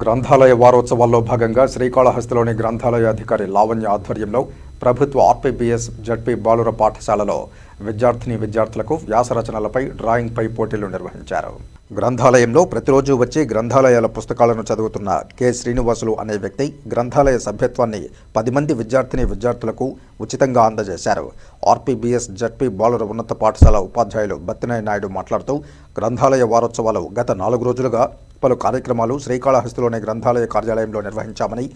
గ్రంథాలయ వారోత్సవాల్లో భాగంగా శ్రీకాళహస్తిలోని గ్రంథాలయ అధికారి లావణ్య ఆధ్వర్యంలో ప్రభుత్వ ఆర్పీబీఎస్ జడ్పీ బాలుర పాఠశాలలో విద్యార్థిని విద్యార్థులకు వ్యాస రచనలపై డ్రాయింగ్పై పోటీలు నిర్వహించారు. గ్రంథాలయంలో ప్రతిరోజు వచ్చి గ్రంథాలయాల పుస్తకాలను చదువుతున్న కె. శ్రీనివాసులు అనే వ్యక్తి గ్రంథాలయ సభ్యత్వాన్ని పది మంది విద్యార్థిని విద్యార్థులకు ఉచితంగా అందజేశారు. ఆర్పీబీఎస్ జడ్పీ బాలుర ఉన్నత పాఠశాల ఉపాధ్యాయులు బత్తినాయ నాయుడు మాట్లాడుతూ గ్రంథాలయ వారోత్సవాలు గత నాలుగు రోజులుగా పలు కార్యక్రమాలు శ్రీకాళహస్తిలోని గ్రంథాలయ కార్యాలయంలో నిర్వహించామని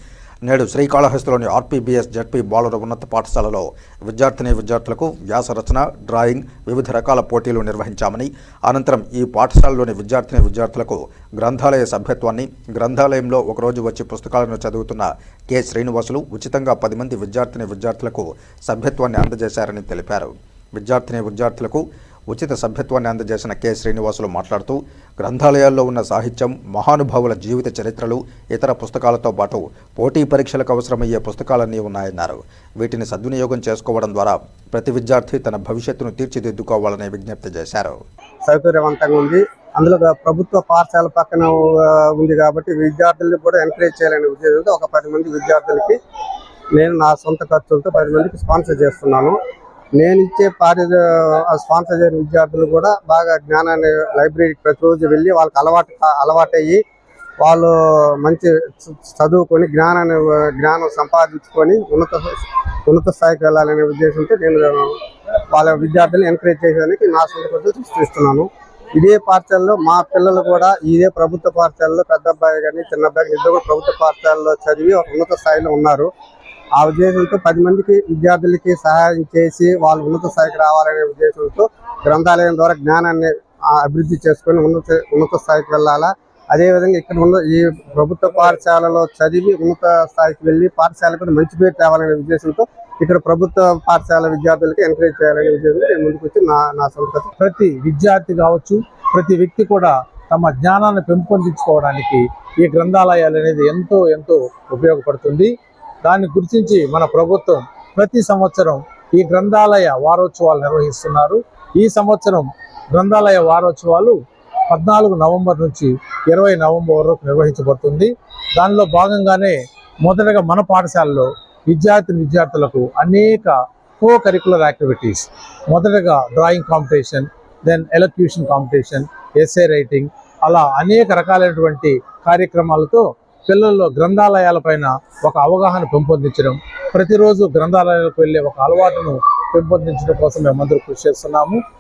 నేడు శ్రీకాళహస్తిలోని ఆర్పీబీఎస్ జడ్పీ బాలుర ఉన్నత పాఠశాలలో విద్యార్థిని విద్యార్థులకు వ్యాస రచన డ్రాయింగ్ వివిధ రకాల పోటీలు నిర్వహించామని అనంతరం ఈ పాఠశాలలోని విద్యార్థిని విద్యార్థులకు గ్రంథాలయ సభ్యత్వాన్ని గ్రంథాలయంలో ఒకరోజు వచ్చి పుస్తకాలను చదువుతున్న కె. శ్రీనివాసులు ఉచితంగా పది మంది విద్యార్థిని విద్యార్థులకు సభ్యత్వాన్ని అందజేశారని తెలిపారు. విద్యార్థిని విద్యార్థులకు ఉచిత సభ్యత్వాన్ని అందజేసిన కె. శ్రీనివాసులు మాట్లాడుతూ గ్రంథాలయాల్లో ఉన్న సాహిత్యం మహానుభావుల జీవిత చరిత్రలు ఇతర పుస్తకాలతో పాటు పోటీ పరీక్షలకు అవసరమయ్యే పుస్తకాలన్నీ ఉన్నాయన్నారు. వీటిని సద్వినియోగం చేసుకోవడం ద్వారా ప్రతి విద్యార్థి తన భవిష్యత్తును తీర్చిదిద్దుకోవాలని విజ్ఞప్తి చేశారు. సౌకర్యవంతంగా ఉంది. అందులో ప్రభుత్వ పాఠశాల పక్కన ఉంది కాబట్టి విద్యార్థుల్ని కూడా ఎంకరేజ్ చేయాలనే ఉద్దేశంతో ఒక పది మంది విద్యార్థులకి నేను నా సొంత ఖర్చులతో పది మందికి స్పాన్సర్ చేస్తున్నాను. నేను ఇచ్చే పారి స్పాన్సర్ చేసిన విద్యార్థులు కూడా బాగా జ్ఞానాన్ని లైబ్రరీకి ప్రతిరోజు వెళ్ళి వాళ్ళకి అలవాటు అలవాటయ్యి వాళ్ళు మంచి చదువుకొని జ్ఞానాన్ని జ్ఞానం సంపాదించుకొని ఉన్నత ఉన్నత స్థాయికి వెళ్ళాలనే ఉద్దేశంతో నేను వాళ్ళ విద్యార్థులను ఎంకరేజ్ చేయడానికి నా సొంత ఖర్చులు సృష్టిస్తున్నాను. ఇదే పాఠశాలలో మా పిల్లలు కూడా ఇదే ప్రభుత్వ పాఠశాలలో పెద్ద అబ్బాయి కానీ చిన్న అబ్బాయి ఇద్దరు కూడా ప్రభుత్వ పాఠశాలలో చదివి ఒక ఉన్నత స్థాయిలో ఉన్నారు. ఆ ఉద్దేశంతో పది మందికి విద్యార్థులకి సహాయం చేసి వాళ్ళు ఉన్నత స్థాయికి రావాలనే ఉద్దేశంతో గ్రంథాలయం ద్వారా జ్ఞానాన్ని అభివృద్ధి చేసుకొని ఉన్నత ఉన్నత స్థాయికి వెళ్ళాలా. అదేవిధంగా ఇక్కడ ఉన్న ఈ ప్రభుత్వ పాఠశాలలో చదివి ఉన్నత స్థాయికి వెళ్ళి పాఠశాలకు మంచి పేరు తేవాలనే ఉద్దేశంతో ఇక్కడ ప్రభుత్వ పాఠశాల విద్యార్థులకి ఎంకరేజ్ చేయాలనే ఉద్దేశంతో నేను ముందుకు వచ్చి నా నా సొంత ప్రతి విద్యార్థి కావచ్చు ప్రతి వ్యక్తి కూడా తమ జ్ఞానాన్ని పెంపొందించుకోవడానికి ఈ గ్రంథాలయాలు అనేది ఎంతో ఎంతో ఉపయోగపడుతుంది. దాన్ని గుర్తించి మన ప్రభుత్వం ప్రతి సంవత్సరం ఈ గ్రంథాలయ వారోత్సవాలు నిర్వహిస్తున్నారు. ఈ సంవత్సరం గ్రంథాలయ వారోత్సవాలు పద్నాలుగు నవంబర్ నుంచి ఇరవై నవంబర్ వరకు నిర్వహించబడుతుంది. దానిలో భాగంగానే మొదటగా మన పాఠశాలలో విద్యార్థి విద్యార్థులకు అనేక కో కరికులర్ యాక్టివిటీస్ మొదటగా drawing competition then elocution competition essay writing అలా అనేక రకాలైనటువంటి కార్యక్రమాలతో పిల్లల్లో గ్రంథాలయాల పైన ఒక అవగాహన పెంపొందించడం ప్రతిరోజు గ్రంథాలయాలకు వెళ్ళే ఒక అలవాటును పెంపొందించడం కోసం మేమందరూ కృషి చేస్తున్నాము.